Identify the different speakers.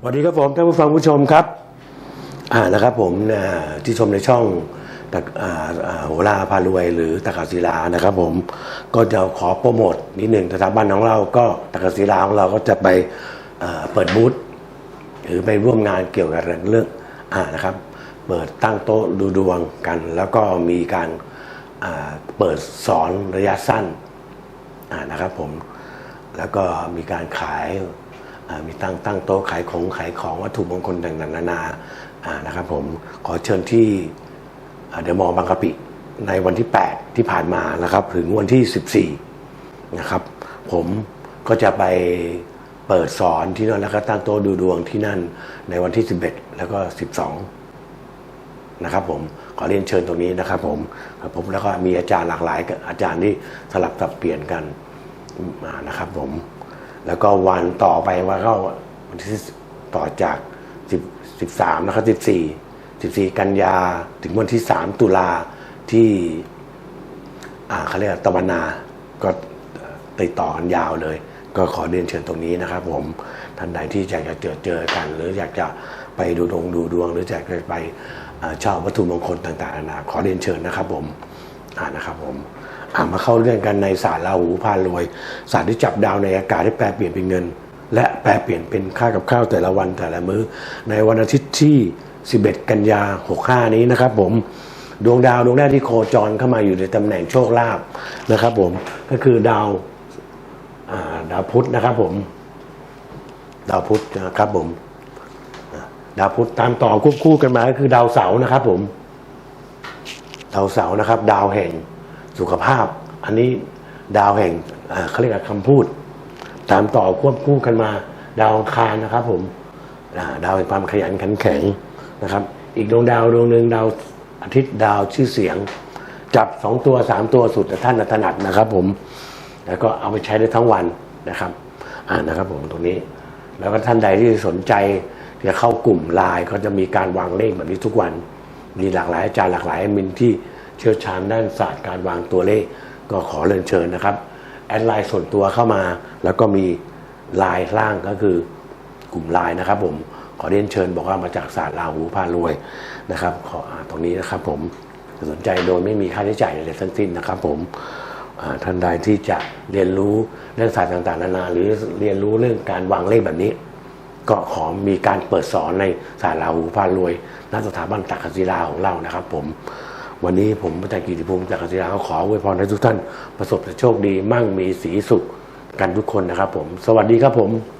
Speaker 1: สวัสดีครับผมท่านผู้ฟังผู้ชมครับอ่านะครับผมอ่าที่ชมในช่องตะอ่าอ่าโหราพารวย หรือตะกาศิลานะครับ ผมก็จะขอโปรโมทนิดหนึ่งสถาบันของเราก็ตะกาศิลาของเราก็จะไปอ่าเปิดบูธหรือไปร่วมงานเกี่ยวกับเรื่องอ่านะครับ เปิดตั้งโต๊ะดูดวงกัน แล้วก็มีการอ่าเปิดสอนระยะสั้นอ่านะครับผมแล้วก็มีการขาย มีตั้งตั้งโต๊ะขายของขายของวัตถุมงคลต่างๆนานาอ่านะครับผมขอเชิญที่เดอะมอลล์บางกะปิในวันที่ 8 ที่ผ่านมานะครับ ถึงวันที่ 14 นะครับ ผมก็จะไปเปิดสอนที่นั่นแล้วก็ตั้งโต๊ะดูดวงที่นั่นในวันที่ 11 แล้วก็ 12 นะครับผมขอเรียนเชิญตรงนี้นะครับผมผมแล้วก็มีอาจารย์หลากหลายอาจารย์ที่สลับสับเปลี่ยนกันมานะครับผม แล้วก็วันต่อไปว่าก็วันที่ต่อจาก13นะครับ14 14กันยาถึงวันที่3ตุลาที่อ่าเขาเรียกตะวันนาก็ติดต่อกันยาวเลย ก็ขอเรียนเชิญตรงนี้นะครับ ผมท่านใดที่อยากจะเจอเจอกัน หรืออยากจะไปดูดวงดูดวง หรืออยากจะไปเช่าวัตถุมงคลต่างๆนานาขอเรียนเชิญนะครับ ผมอ่านะครับผม มาเข้าเรื่องกันในศาสตร์ราหูพารวยศาสตร์ที่จับดาวในอากาศให้แปลเปลี่ยนเป็นเงิน และแปลเปลี่ยนเป็นค่ากับข้าวแต่ละวันแต่ละมื้อ ในวันอาทิตย์ที่ 11 กันยา65 นี้นะครับ ผมดวงดาวดวงแรกที่โคจรเข้ามาอยู่ในตำแหน่งโชคลาภนะครับ ผมก็คือดาวาดาวพุธนะครับ ผม ดาวพุธนะครับผมดาวพุธตามต่อควบคู่กันมาก็คือดาวเสาร์นะครับ ผม ดาวเสาร์นะครับ ดาวแห่ง สุขภาพ อันนี้ดาวแห่งเขาเรียกคำพูด ตามต่อควบคู่กันมา ดาวอังคารนะครับ ผมดาวแห่งความขยันขันแข็งนะครับ อีกดวงดาวดวงหนึ่งดาวอาทิตย์ดาวชื่อเสียง จับสองตัวสามตัวสุดท่านถนัดนะครับ ผม แล้วก็เอาไปใช้ได้ทั้งวันนะครับ อ่านะครับ ผมตรงนี้ แล้วก็ท่านใดที่สนใจจะเข้ากลุ่มไลน์ก็จะมีการวางเลขแบบนี้ทุกวัน มีหลากหลายอาจารย์หลากหลายมินที่ เชี่ยวชาญด้านศาสตร์การวางตัวเลข ก็ขอเรียนเชิญนะครับ แอดไลน์ส่วนตัวเข้ามา แล้วก็มีไลน์ล่างก็คือกลุ่มไลน์นะครับผมขอเรียนเชิญบอกว่ามาจากศาสตร์ราหูพารวยนะครับ ขออ่าตรงนี้นะครับผมสนใจโดยไม่มีค่าใช้จ่ายอะไรทั้งสิ้นนะครับผมท่านใดที่จะเรียนรู้เรื่องศาสตร์ต่างๆนานา หรือเรียนรู้เรื่องการวางเลขแบบนี้ ก็ขอมีการเปิดสอนในศาสตร์ราหูพารวยณสถาบันตักศิลาของเรานะครับผม วันนี้ผมอาจารย์กิติภูมิจากกศิลาเขาขออวยพรให้ทุกท่าน ประสบแต่โชคดีมั่งมีสีสุขกันทุกคนนะครับผม สวัสดีครับผม